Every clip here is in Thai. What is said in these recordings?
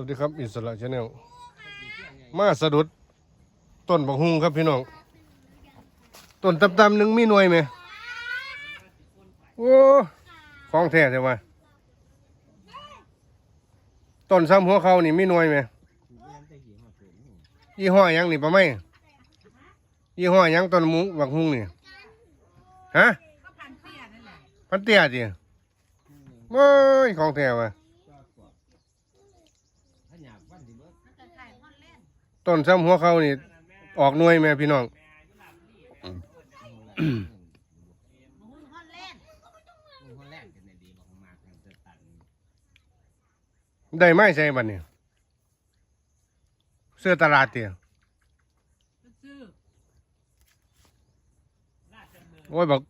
วัสดีครับอิสระชาแนลมาสะดุด ต้นบักฮุงครับพี่น้องต้นตำๆหนึ่งมีหน่วยไหมโอ้ของแท้ใช่ไหมต้นซ้ำหัวเขานี่มีหน่วยไหมยี่ห้อหยังนี่ปะไม่ยี่ห้อหยังต้นหมุบักฮุงนี่ฮะก็พันเตี้ยนั่นแหละพันเตี้ย จีโอ้ยของแท้ว่ะมันจะขายฮอนแลนด์ต้นซ้ำหัวเขานี่ ออกหน่วยไหมพี่น้อง หมูฮอนแลนด์ได้ไหมใช่บัดนี้เสื้อตลาดเตียซื้อโอ้ยบอก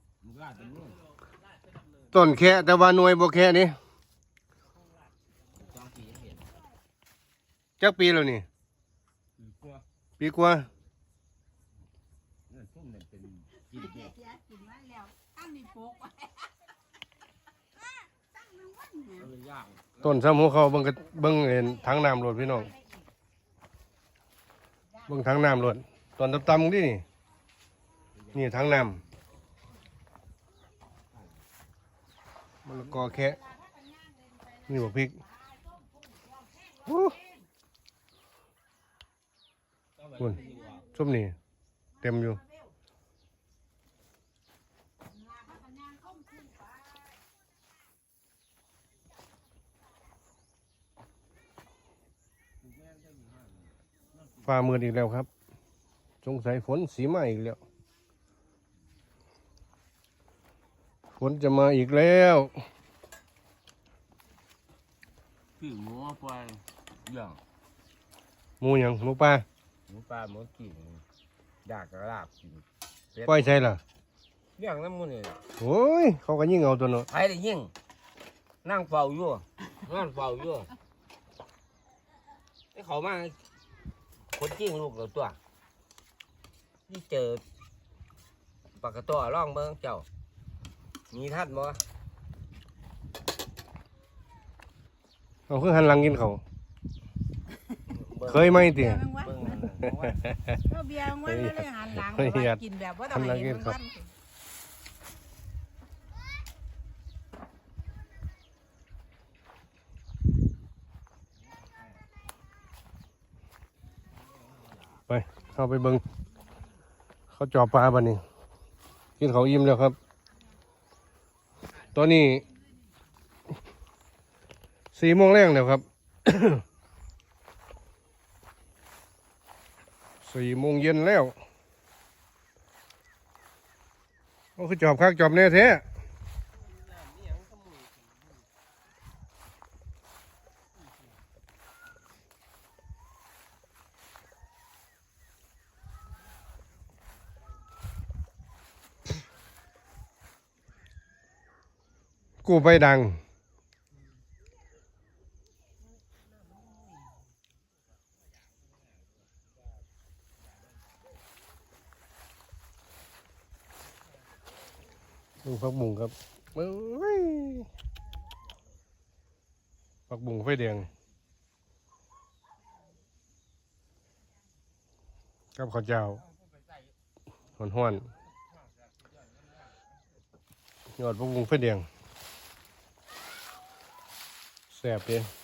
ต้นแค่แต่ว่าหน่วยบ่แค่นี้ จักปีแล้วนี่ ปีกว่าเสียกินไว้แล้วตั้งนี่โป๊กไว้ตั้งนึงวันเนี่ยต้นซ้ำหัวเขาเบิ่งก็เบิ่งเห็นถังน้ำรถพี่น้องเบิ่งถังน้ำรถต้นต่ำๆนี่นี่นี่ถังน้ำมันละกอแค่นี่บ่พริกอู้ คุณส้มนี่เต็มอยู่ฟ้ามืดอีกแล้วครับ สงสัยฝนสีมาอีกแล้ว ฝนจะมาอีกแล้วคือหมูปลาย่างหมูหยังหมูป่า หมูปลาหมูกิ่งดากกระลาบกินเป็ดปล่อยใช่ล่ะเลี้ยงน้ำมันนี่โอ้ย เขาก็ยิ่งเอาตัวเนาะใครได้ยิงนั่งเฝ้าอยู่นั่งเฝ้าอยู่ไอ้เขามาคนจริงลูกเราตัวนี่เจอปากกระตัวร่องเบิ้งเจ้า มีท่านบ่เอาคือหันหลังกินเขาวบิ่งเคยไหมเตี๋ยเบียร์แมง วันเบิ้งนั่นน่ะบอกว่าก็เบียร์แมงวันแล้วเลยหันหลังเฮ้ยแต่ว่ากินแบบว่าต้องทำหลัให้งกิแมนงครับวันไปเข้าไปเบิงเขาจอบปลาบันนี้กินเขาวอิ่มแล้วครับ ตอนนี้สี่โมงแรงแล้วครับ สี่โมงเย็นแล้วโอ้คือจอบคักจอบแน่แท้กูไปดัง ดูผักบุ้งครับเอ้ยผักบุ้งไฟแดงกับข้าวเจ้าหอนห้อนยอดผักบุ้งไฟแดงแสบเด้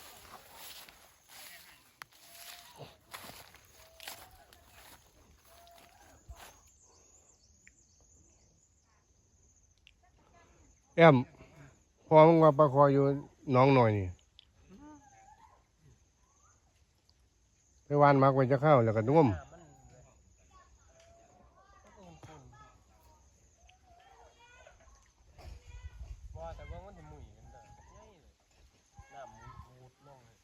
แอมพอมึงว่าปลาคออยู่น้องหน่อยนี่ไปวานมากไว้จะเข้าแล้วก็นุ่ม ว่าแต่ว่ามันจะหมุยกันเด้อน้ำมุดมุดลงเลย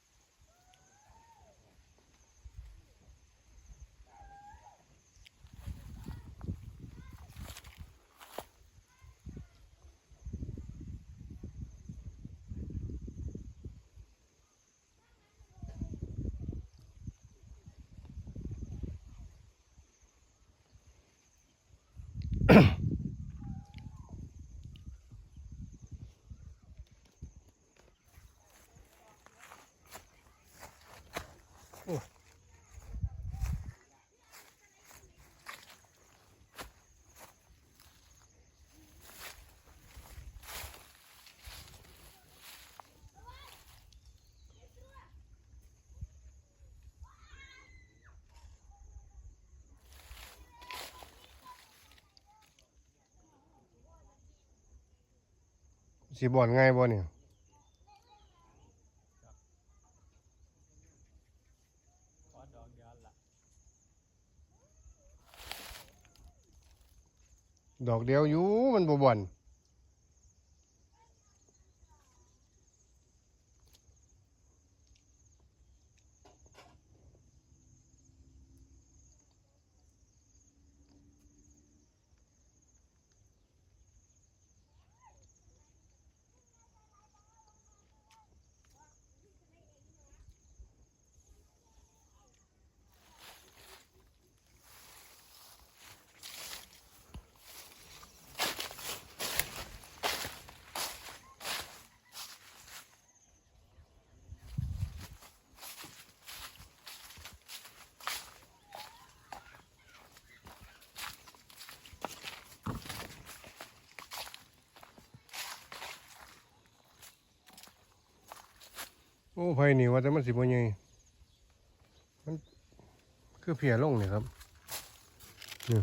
สีบอลง่ายบ่เนี่ยดอกเดียวอยู่มันบ่บ่อน โอ้ไผนี่ว่าแต่มันสิบ่ใหญ่มันคือเพียลงนี่ครับนี่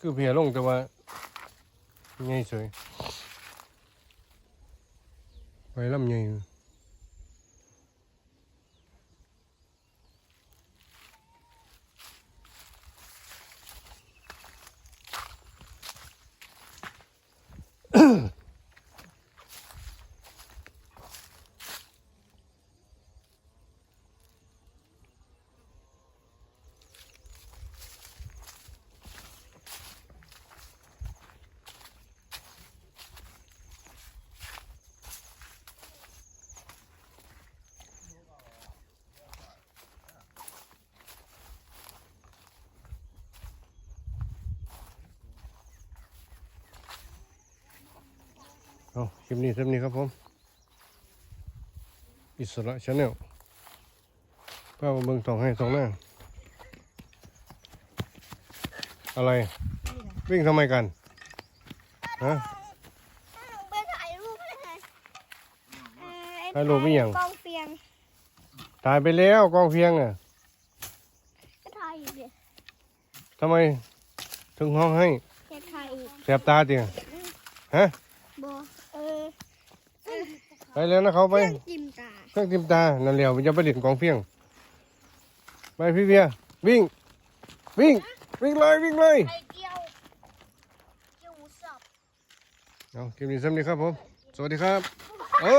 คือเพียลงแต่ว่าใหญ่สวยไปลำใหญ่อ เอาคลิปนี้เท่านี้ครับผม อิสระชาแนลป้ามาเบิ่งสองให้สองหน้า อะไร วิ่งทำไมกัน ฮะ ไปถ่ายรูปให้หน่อยเอ่อไอ้ถ่ายรูปไม่ยัง กองเฟียงตายไปแล้วกองเพียงอะจะถ่ายอีกเดี๋ยวทำไม ถึงห้องให้ จะถ่ายอีก แสบตาจริงฮะบอเออ ไปแล้วนะเขาเคไปรื่องจิ้มตาเครื่องติมตา นั่นเหลียวมันจะไปเล่นกองเพียง ไปพี่เบียร์วิ่ง วิ่ง วิ่งเลยวิ่งเลยไข่เจียวเจียวหมูสับ เอาคลิปนี้สำนี้ครับผม สวัสดีครับเออ